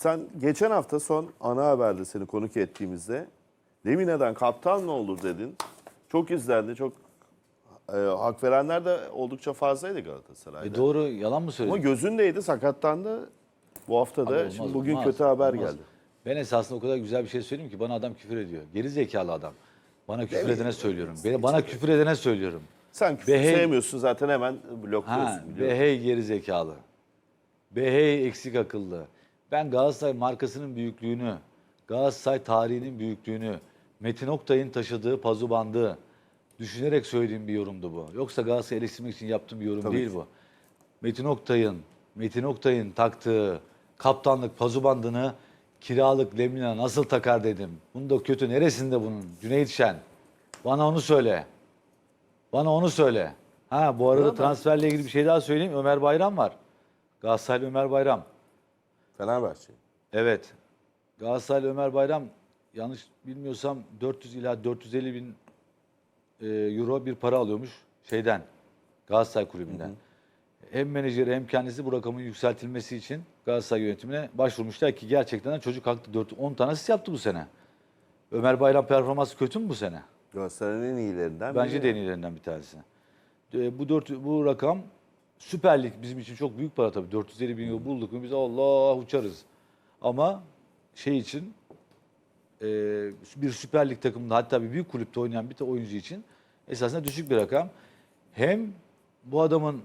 Sen geçen hafta son ana haberde seni konuk ettiğimizde Lemine'den kaptan mı olur dedin. Çok izlendi. Çok e, hak verenler de oldukça fazlaydı Galatasaray'da. E doğru yalan mı Ama söyledim? gözündeydi sakatlandı. Bu hafta da olmaz, şimdi bugün olmaz, kötü haber olmaz. geldi. Ben esasında o kadar güzel bir şey söyleyeyim ki bana adam küfür ediyor. Geri zekalı adam. Bana küfür edene söylüyorum. Beni, bana küfür edene söylüyorum. Sen küfür Behey- sevmiyorsun zaten hemen blokluyorsun Ha, biliyorum. Behey geri zekalı. Behey eksik akıllı. Ben Galatasaray markasının büyüklüğünü, Galatasaray tarihinin büyüklüğünü, Metin Oktay'ın taşıdığı pazu bandı düşünerek söylediğim bir yorumdu bu. Yoksa Galatasaray'ı eleştirmek için yaptığım bir yorum Tabii değil ki. bu. Metin Oktay'ın, Metin Oktay'ın taktığı kaptanlık pazu bandını kiralık Lemina nasıl takar dedim. Bunda kötü neresinde bunun? Cüneyt Şen. Bana onu söyle. Bana onu söyle. Ha bu arada transferle ilgili bir şey daha söyleyeyim. Ömer Bayram var. Galatasaraylı Ömer Bayram. Fenerbahçe. Evet. Galatasaraylı Ömer Bayram yanlış bilmiyorsam 400 ila 450 bin e, euro bir para alıyormuş şeyden Galatasaray kulübünden. Hem menajeri hem kendisi bu rakamın yükseltilmesi için Galatasaray yönetimine başvurmuşlar ki gerçekten de çocuk haklı 4 10 tane asist yaptı bu sene. Ömer Bayram performansı kötü mü bu sene? Galatasaray'ın en iyilerinden Bence biri. de en iyilerinden bir tanesi. E, bu dört, bu rakam Süper Lig bizim için çok büyük para tabii. 450 bin euro bulduk mu biz Allah uçarız. Ama şey için e, bir Süper Lig takımında hatta bir büyük kulüpte oynayan bir oyuncu için esasında düşük bir rakam. Hem bu adamın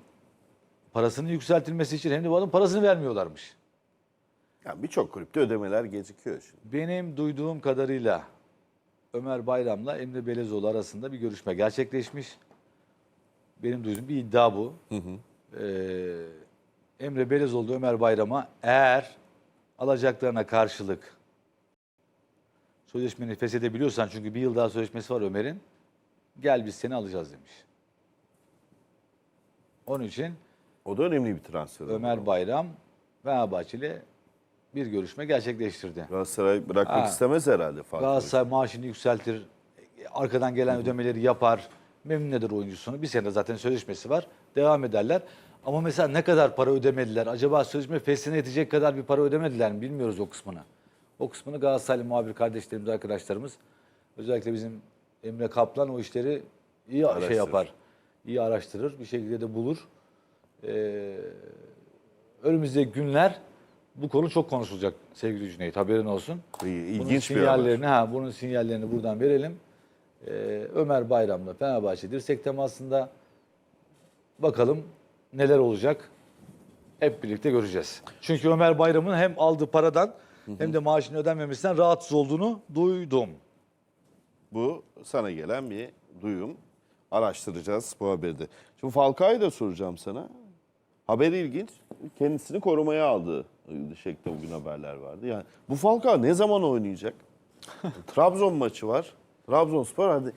parasının yükseltilmesi için hem de bu adamın parasını vermiyorlarmış. Yani birçok kulüpte ödemeler gecikiyor şimdi. Benim duyduğum kadarıyla Ömer Bayram'la Emre Belezoğlu arasında bir görüşme gerçekleşmiş. Benim duyduğum bir iddia bu. Ee, Emre Belezoğlu Ömer Bayram'a eğer alacaklarına karşılık sözleşmeni feshedebiliyorsan çünkü bir yıl daha sözleşmesi var Ömer'in gel biz seni alacağız demiş. Onun için O da önemli bir transfer. Ömer Bayram Fenerbahçe bir görüşme gerçekleştirdi. Galatasaray bırakmak Ha. istemez herhalde farklı. Galatasaray maaşını yükseltir, arkadan gelen ödemeleri yapar, memnun eder oyuncusunu. Bir sene zaten sözleşmesi var, devam ederler. Ama mesela ne kadar para ödemediler? Acaba sözleşme fesline yetecek kadar bir para ödemediler mi? Bilmiyoruz o kısmını. O kısmını Galatasaraylı muhabir kardeşlerimiz, arkadaşlarımız, özellikle bizim Emre Kaplan o işleri iyi Araştırır. şey yapar, iyi araştırır, bir şekilde de bulur. Ee, önümüzdeki günler bu konu çok konuşulacak sevgili Cüneyt, haberin olsun. İyi, Bunun İlginç bir haber. sinyallerini ha bunun sinyallerini buradan verelim. Ee, Ömer Bayram'la Fenerbahçe dirsek temasında bakalım neler olacak. Hep birlikte göreceğiz. Çünkü Ömer Bayram'ın hem aldığı paradan hem de maaşının ödenmemesinden rahatsız olduğunu duydum. Bu sana gelen bir duyum. Araştıracağız bu haberde. Şimdi Falcao'yu da soracağım sana. Haber ilginç. Kendisini korumaya aldı. Dışarıda bugün haberler vardı. Yani bu Falcao ne zaman oynayacak? Trabzon maçı var. Trabzonspor hadi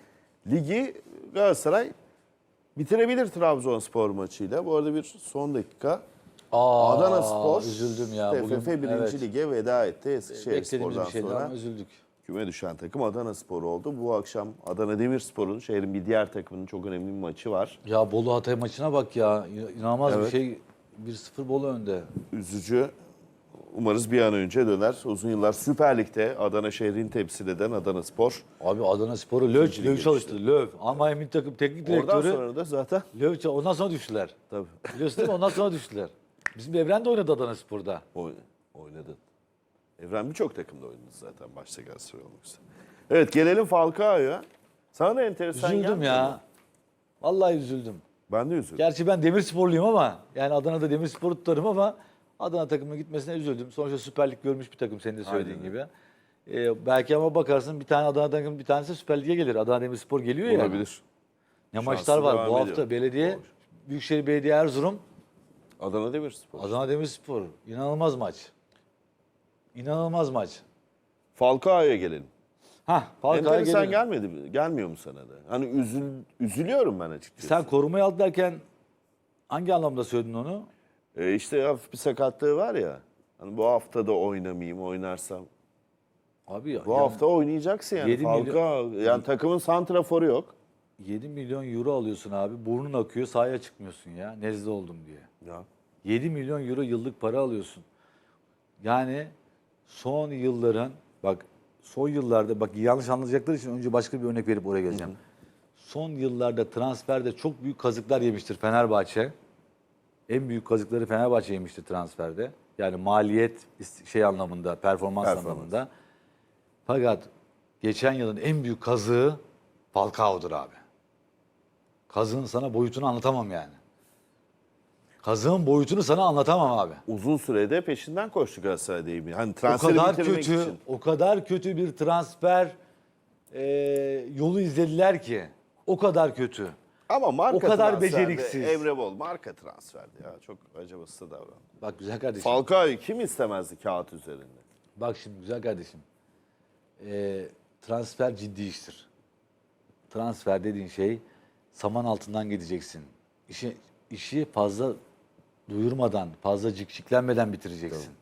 ligi Galatasaray bitirebilir Trabzonspor maçıyla. Bu arada bir son dakika. Aa, Adana Spor üzüldüm ya. TFF Bugün, 1. evet, Lige veda etti. Eskişehir Spor'dan bir şeydi sonra. ama üzüldük. Küme düşen takım Adana Spor oldu. Bu akşam Adana Demirspor'un şehrin bir diğer takımının çok önemli bir maçı var. Ya Bolu Hatay maçına bak ya. İnanılmaz Evet. bir şey. 1-0 Bolu önde. Üzücü. Umarız bir an önce döner. Uzun yıllar Süper Lig'de Adana şehrini temsil eden Adana Spor. Abi Adana Sporu Löw, Löw çalıştı. Löw. Almanya milli takım teknik Oradan direktörü sonra da zaten Löw ondan sonra düştüler. tabii Biliyorsun değil mi? Ondan sonra düştüler. Bizim Evren de oynadı Adana Spor'da. oy- oynadı. Evren birçok takımda oynadı zaten başta Galatasaray olmak üzere. Evet gelelim Falcao'ya. Sana da enteresan Üzüldüm ya. mi? Vallahi üzüldüm. Ben de üzüldüm. Gerçi ben Demirsporluyum ama yani Adana'da Demirspor'u tutarım ama Adana takımına gitmesine üzüldüm. Sonuçta Süper Lig görmüş bir takım senin de söylediğin Aynen gibi. Ee, belki ama bakarsın bir tane Adana takımı bir tanesi Süper Lig'e gelir. Adana Demirspor geliyor ya. Olabilir. Ne Şansı maçlar var bu ediyor. hafta. Belediye, Doğru. Büyükşehir Belediye Erzurum, Adana Demirspor. Adana Demirspor. İnanılmaz maç. İnanılmaz maç. Falcao'ya gelelim. Hah, Falcao'ya Enteresan geliyor. gelmedi mi? Gelmiyor mu sana da? Hani üzül, üzülüyorum ben açıkçası. Sen korumaya al derken hangi anlamda söyledin onu? E işte hafif bir sakatlığı var ya. Hani bu hafta da oynamayayım, oynarsam. Abi ya, Bu yani hafta oynayacaksın yani. Yedi Falcao, yani takımın santraforu yok. 7 milyon euro alıyorsun abi. Burnun akıyor sahaya çıkmıyorsun ya. Nezle oldum diye. Ya. 7 milyon euro yıllık para alıyorsun. Yani son yılların bak son yıllarda bak yanlış anlayacakları için önce başka bir örnek verip oraya geleceğim. Son yıllarda transferde çok büyük kazıklar yemiştir Fenerbahçe. En büyük kazıkları Fenerbahçe yemiştir transferde. Yani maliyet şey anlamında, performans, Performans. anlamında. Fakat geçen yılın en büyük kazığı Falcao'dur abi. Kazığın sana boyutunu anlatamam yani. Kazığın boyutunu sana anlatamam abi. Uzun sürede peşinden koştu Galatasaray değil mi? Hani O kadar kötü, için. o kadar kötü bir transfer e, yolu izlediler ki. O kadar kötü. Ama marka O kadar beceriksiz. Emre Bol marka transferdi ya. Çok acımasız davrandı. Bak güzel kardeşim. Falcao'yu kim istemezdi kağıt üzerinde? Bak şimdi güzel kardeşim. Ee, transfer ciddi iştir. Transfer dediğin şey saman altından gideceksin. İşi, işi fazla duyurmadan, fazla cikciklenmeden bitireceksin.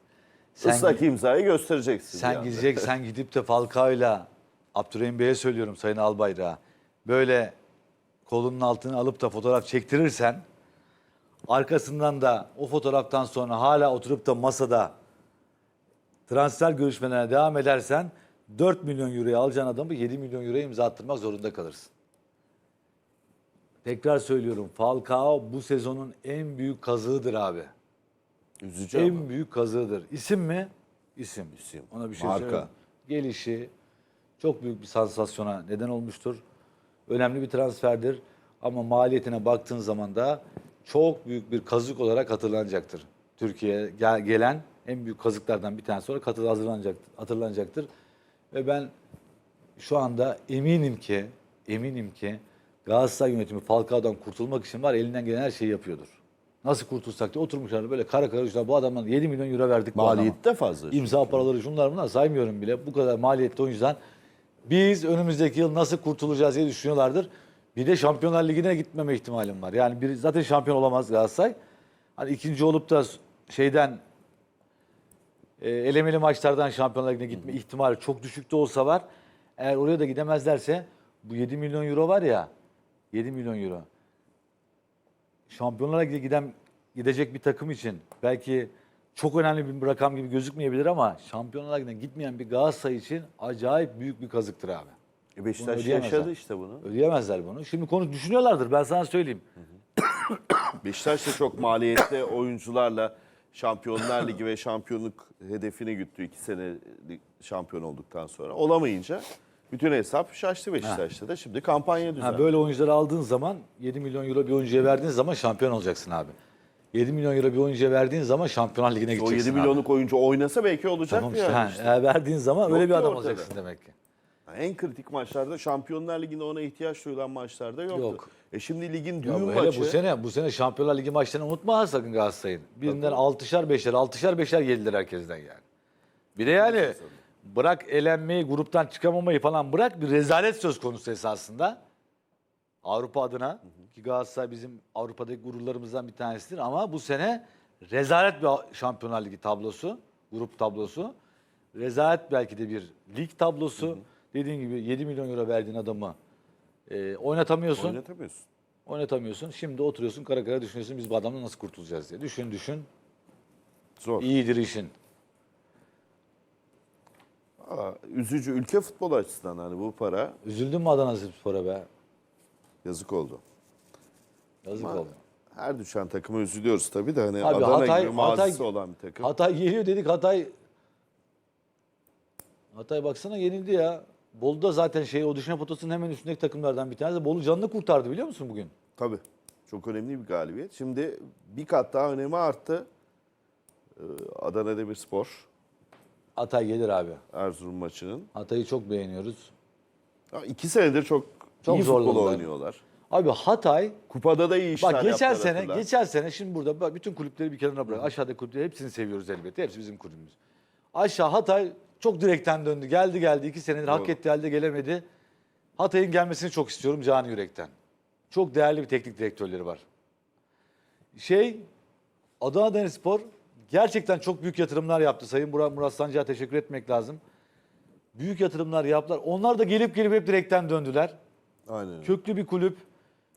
Sen, Islak imzayı göstereceksin. sen anda. gidecek, sen gidip de Falcao'yla Abdurrahim Bey'e söylüyorum Sayın Albayrak'a. Böyle kolunun altını alıp da fotoğraf çektirirsen arkasından da o fotoğraftan sonra hala oturup da masada transfer görüşmelerine devam edersen 4 milyon euroya alacağın adamı 7 milyon euroya imza attırmak zorunda kalırsın. Tekrar söylüyorum Falcao bu sezonun en büyük kazığıdır abi. Üzücü En ama. büyük kazığıdır. İsim mi? İsim. İsim. Ona bir şey Marka. söyleyeyim. Gelişi çok büyük bir sansasyona neden olmuştur. Önemli bir transferdir. Ama maliyetine baktığın zaman da çok büyük bir kazık olarak hatırlanacaktır. Türkiye'ye gel- gelen en büyük kazıklardan bir tanesi olarak hatır- hazırlanacaktır, hatırlanacaktır. Ve ben şu anda eminim ki eminim ki Galatasaray yönetimi Falcao'dan kurtulmak için var elinden gelen her şeyi yapıyordur. Nasıl kurtulsak diye oturmuşlar böyle kara kara düşünüyorlar. Bu adamdan 7 milyon euro verdik bu adama. Maliyette fazla. İmza paraları şunlar bunlar saymıyorum bile. Bu kadar maliyette o yüzden biz önümüzdeki yıl nasıl kurtulacağız diye düşünüyorlardır. Bir de Şampiyonlar Ligi'ne gitmeme ihtimalim var. Yani bir, zaten şampiyon olamaz Galatasaray. Hani ikinci olup da şeyden e, elemeli maçlardan Şampiyonlar Ligi'ne gitme ihtimali çok düşük de olsa var. Eğer oraya da gidemezlerse bu 7 milyon euro var ya 7 milyon euro. Şampiyonlar Ligi'ne giden gidecek bir takım için belki çok önemli bir rakam gibi gözükmeyebilir ama Şampiyonlar Ligi'ne gitmeyen bir Galatasaray için acayip büyük bir kazıktır abi. E Beşiktaş Bunu yaşadı işte bunu. Ödeyemezler bunu. Şimdi konu düşünüyorlardır ben sana söyleyeyim. Beşiktaş da çok maliyetli oyuncularla Şampiyonlar Ligi ve şampiyonluk hedefini güttü iki sene şampiyon olduktan sonra. Olamayınca bütün hesap şaştı Beşiktaş'ta da. Şimdi kampanya düzenlendi. Ha, böyle oyuncuları aldığın zaman 7 milyon euro bir oyuncuya verdiğin zaman şampiyon olacaksın abi. 7 milyon euro bir oyuncuya verdiğin zaman Şampiyonlar Ligi'ne o gideceksin 7 abi. milyonluk oyuncu oynasa belki olacak Tamam mı işte. yani ha, eğer verdiğin zaman öyle Yok bir ki adam ortada. olacaksın demek ki. En kritik maçlarda Şampiyonlar Ligi'nde ona ihtiyaç duyulan maçlarda yoktu. Yok. E şimdi ligin Ya düğün bu hele maçı. bu sene bu sene Şampiyonlar Ligi maçlarını unutma ha sakın Galatasaray'ın. Birinden altışar beşer, altışar beşer yediler herkesten yani. Bir de yani bırak elenmeyi, gruptan çıkamamayı falan bırak bir rezalet söz konusu esasında. Avrupa adına ki Galatasaray bizim Avrupa'daki gururlarımızdan bir tanesidir ama bu sene rezalet bir Şampiyonlar Ligi tablosu, grup tablosu. Rezalet belki de bir lig tablosu. Dediğin gibi 7 milyon euro verdiğin adamı e, oynatamıyorsun. Oynatamıyorsun. Oynatamıyorsun. Şimdi oturuyorsun kara kara düşünüyorsun biz bu adamla nasıl kurtulacağız diye. Düşün düşün. Zor. İyidir işin. Aa, üzücü ülke futbolu açısından hani bu para Üzüldün mü Adana Spor'a be? Yazık oldu. Yazık Ama oldu. Her düşen takıma üzülüyoruz tabii de hani Abi Adana Hatay- gibi mazisi Hatay- olan bir takım. Hatay geliyor dedik Hatay Hatay baksana yenildi ya. Bolu da zaten şey o düşme potasının hemen üstündeki takımlardan bir tanesi. Bolu canını kurtardı biliyor musun bugün? Tabii. Çok önemli bir galibiyet. Şimdi bir kat daha önemi arttı. Ee, Adana Demirspor Hatay gelir abi. Erzurum maçının. Hatay'ı çok beğeniyoruz. Ya İki senedir çok, Çok iyi futbol zorladılar. oynuyorlar. Abi Hatay Kupada da iyi işler Bak geçen yaptılar sene, hatırla. geçen sene şimdi burada bak bütün kulüpleri bir kenara bırak. Aşağıdaki kulüpleri hepsini seviyoruz elbette. Hepsi bizim kulübümüz. Aşağı Hatay çok direkten döndü. Geldi geldi. iki senedir hak Doğru. etti halde gelemedi. Hatay'ın gelmesini çok istiyorum canı yürekten. Çok değerli bir teknik direktörleri var. Şey, Adana Demirspor gerçekten çok büyük yatırımlar yaptı. Sayın Murat, Murat Sancı'ya teşekkür etmek lazım. Büyük yatırımlar yaptılar. Onlar da gelip gelip hep direkten döndüler. Aynen. Köklü bir kulüp.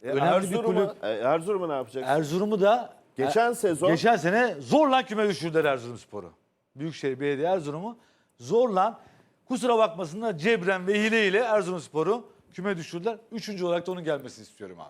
E, önemli bir Erzurum'a- kulüp. e, Erzurum'a ne yapacak? Erzurum'u da Geçen e, sezon- geçen sene zorla küme düşürdüler Erzurumspor'u. Büyükşehir Belediye Erzurum'u zorlan. Kusura bakmasınlar Cebren ve Hile ile Erzurumspor'u küme düşürdüler. Üçüncü olarak da onun gelmesini istiyorum abi.